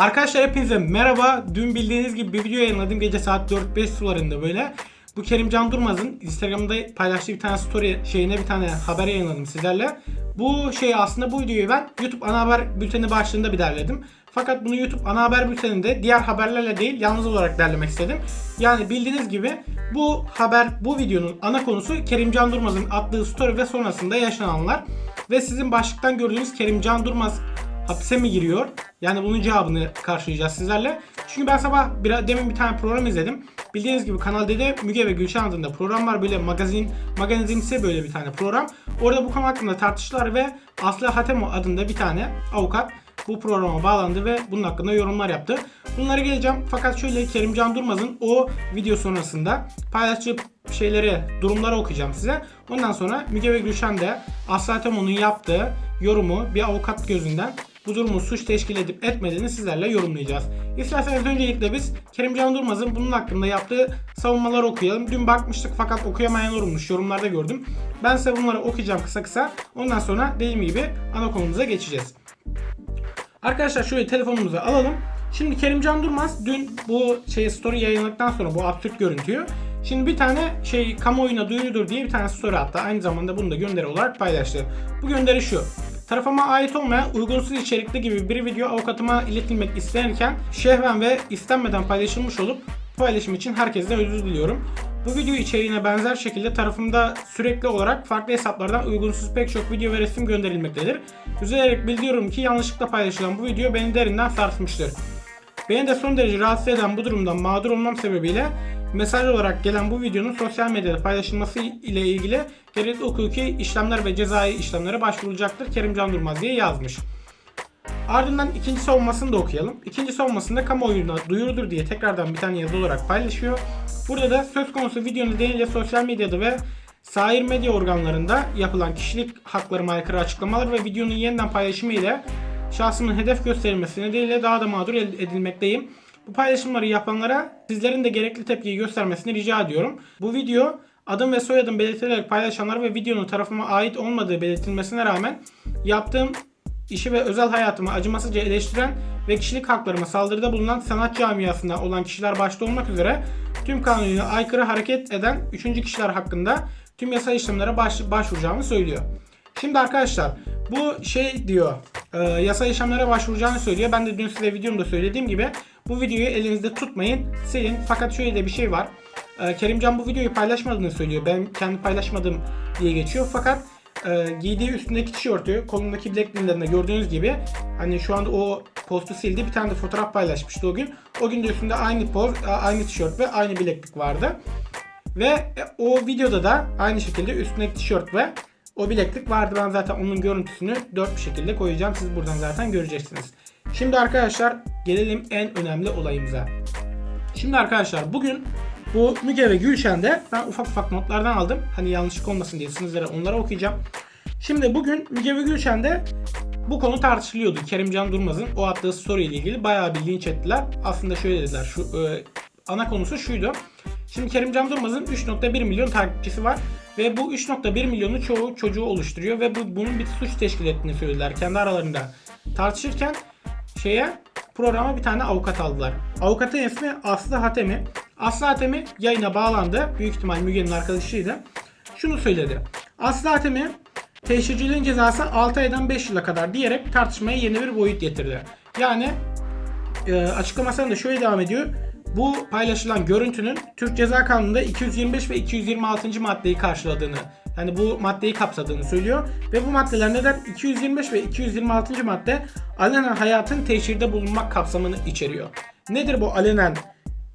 Arkadaşlar hepinize merhaba. Dün bildiğiniz gibi bir video yayınladım gece saat 4-5 sularında böyle. Bu Kerimcan Durmaz'ın Instagram'da paylaştığı bir tane story şeyine bir tane haber yayınladım sizlerle. Bu şey aslında bu videoyu ben YouTube ana haber bülteni başlığında bir derledim. Fakat bunu YouTube ana haber bülteninde diğer haberlerle değil yalnız olarak derlemek istedim. Yani bildiğiniz gibi bu haber bu videonun ana konusu Kerimcan Durmaz'ın attığı story ve sonrasında yaşananlar. Ve sizin başlıktan gördüğünüz Kerimcan Durmaz hapse mi giriyor? Yani bunun cevabını karşılayacağız sizlerle. Çünkü ben sabah bir, demin bir tane program izledim. Bildiğiniz gibi Kanal D'de Müge ve Gülşen adında program var. Böyle magazin, magazinse böyle bir tane program. Orada bu konu hakkında tartıştılar ve Aslı Hatemo adında bir tane avukat bu programa bağlandı ve bunun hakkında yorumlar yaptı. Bunlara geleceğim. Fakat şöyle Kerimcan Durmaz'ın o video sonrasında paylaştığı şeyleri, durumları okuyacağım size. Ondan sonra Müge ve Gülşen de Aslı Hatemo'nun yaptığı yorumu bir avukat gözünden bu durumu suç teşkil edip etmediğini sizlerle yorumlayacağız. İsterseniz öncelikle biz Kerimcan Durmaz'ın bunun hakkında yaptığı savunmaları okuyalım. Dün bakmıştık fakat okuyamayan olmuş. Yorumlarda gördüm. Ben size bunları okuyacağım kısa kısa. Ondan sonra dediğim gibi ana konumuza geçeceğiz. Arkadaşlar şöyle telefonumuzu alalım. Şimdi Kerimcan Durmaz dün bu şey story yayınladıktan sonra bu absürt görüntüyü Şimdi bir tane şey kamuoyuna duyurudur diye bir tane story attı. Aynı zamanda bunu da gönderi olarak paylaştı. Bu gönderi şu. Tarafıma ait olmayan uygunsuz içerikli gibi bir video avukatıma iletilmek istenirken şehven ve istenmeden paylaşılmış olup paylaşım için herkesten özür diliyorum. Bu video içeriğine benzer şekilde tarafımda sürekli olarak farklı hesaplardan uygunsuz pek çok video ve resim gönderilmektedir. Üzülerek bildiriyorum ki yanlışlıkla paylaşılan bu video beni derinden sarsmıştır. Beni de son derece rahatsız eden bu durumdan mağdur olmam sebebiyle mesaj olarak gelen bu videonun sosyal medyada paylaşılması ile ilgili gerekli hukuki işlemler ve cezai işlemlere başvurulacaktır Kerimcan Durmaz diye yazmış. Ardından ikinci savunmasını da okuyalım. İkinci savunmasında kamuoyuna duyurudur diye tekrardan bir tane yazı olarak paylaşıyor. Burada da söz konusu video nedeniyle sosyal medyada ve sair medya organlarında yapılan kişilik haklarıma aykırı açıklamalar ve videonun yeniden paylaşımı ile şahsımın hedef gösterilmesi nedeniyle daha da mağdur edilmekteyim. Bu paylaşımları yapanlara sizlerin de gerekli tepkiyi göstermesini rica ediyorum. Bu video adım ve soyadım belirtilerek paylaşanlar ve videonun tarafıma ait olmadığı belirtilmesine rağmen yaptığım işi ve özel hayatımı acımasızca eleştiren ve kişilik haklarıma saldırıda bulunan sanat camiasında olan kişiler başta olmak üzere tüm kanununa aykırı hareket eden üçüncü kişiler hakkında tüm yasa işlemlere baş, başvuracağımı söylüyor. Şimdi arkadaşlar bu şey diyor e, yasa işlemlere başvuracağını söylüyor. Ben de dün size videomda söylediğim gibi bu videoyu elinizde tutmayın silin. Fakat şöyle bir şey var. E, Kerimcan bu videoyu paylaşmadığını söylüyor. Ben kendi paylaşmadım diye geçiyor. Fakat e, giydiği üstündeki tişörtü kolundaki bilekliğinden de gördüğünüz gibi hani şu anda o postu sildi. Bir tane de fotoğraf paylaşmıştı o gün. O gün de üstünde aynı poz, aynı tişört ve aynı bileklik vardı. Ve e, o videoda da aynı şekilde üstündeki tişört ve o bileklik vardı. Ben zaten onun görüntüsünü dört bir şekilde koyacağım. Siz buradan zaten göreceksiniz. Şimdi arkadaşlar gelelim en önemli olayımıza. Şimdi arkadaşlar bugün bu Müge ve Gülşen'de ben ufak ufak notlardan aldım. Hani yanlışlık olmasın diye sizlere onları okuyacağım. Şimdi bugün Müge ve Gülşen'de bu konu tartışılıyordu. Kerimcan Durmaz'ın o attığı story ile ilgili bayağı bir linç ettiler. Aslında şöyle dediler. Şu e, ana konusu şuydu. Şimdi Kerimcan Durmaz'ın 3.1 milyon takipçisi var. Ve bu 3.1 milyonu çoğu çocuğu oluşturuyor ve bu, bunun bir suç teşkil ettiğini söylediler kendi aralarında. Tartışırken şeye programa bir tane avukat aldılar. Avukatın ismi Aslı Hatemi. Aslı Hatemi yayına bağlandı. Büyük ihtimal Müge'nin arkadaşıydı. Şunu söyledi. Aslı Hatemi teşhirciliğin cezası 6 aydan 5 yıla kadar diyerek tartışmaya yeni bir boyut getirdi. Yani e, açıklamasında şöyle devam ediyor. Bu paylaşılan görüntünün Türk Ceza Kanunu'nda 225 ve 226. maddeyi karşıladığını yani bu maddeyi kapsadığını söylüyor. Ve bu maddeler neden 225 ve 226. madde alenen hayatın teşhirde bulunmak kapsamını içeriyor. Nedir bu alenen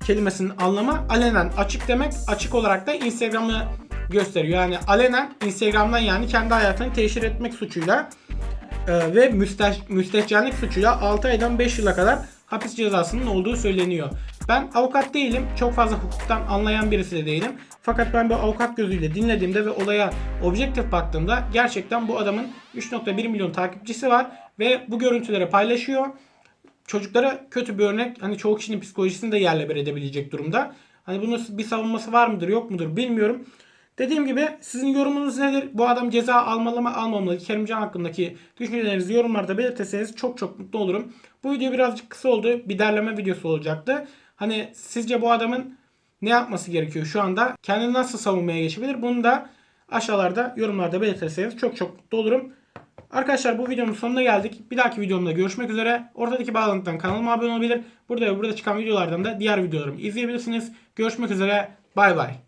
kelimesinin anlamı? Alenen açık demek. Açık olarak da Instagram'ı gösteriyor. Yani alenen Instagram'dan yani kendi hayatını teşhir etmek suçuyla e, ve müsteş, müstehcenlik suçuyla 6 aydan 5 yıla kadar hapis cezasının olduğu söyleniyor. Ben avukat değilim. Çok fazla hukuktan anlayan birisi de değilim. Fakat ben bu avukat gözüyle dinlediğimde ve olaya objektif baktığımda gerçekten bu adamın 3.1 milyon takipçisi var ve bu görüntüleri paylaşıyor. Çocuklara kötü bir örnek. Hani çoğu kişinin psikolojisini de yerle bir edebilecek durumda. Hani bunun bir savunması var mıdır yok mudur bilmiyorum. Dediğim gibi sizin yorumunuz nedir? Bu adam ceza almalı mı almamalı? Kerimcan hakkındaki düşüncelerinizi yorumlarda belirtirseniz çok çok mutlu olurum. Bu video birazcık kısa oldu. Bir derleme videosu olacaktı. Hani sizce bu adamın ne yapması gerekiyor şu anda? Kendini nasıl savunmaya geçebilir? Bunu da aşağılarda yorumlarda belirtirseniz çok çok mutlu olurum. Arkadaşlar bu videonun sonuna geldik. Bir dahaki videomda görüşmek üzere. Ortadaki bağlantıdan kanalıma abone olabilir. Burada ve burada çıkan videolardan da diğer videolarımı izleyebilirsiniz. Görüşmek üzere. Bay bay.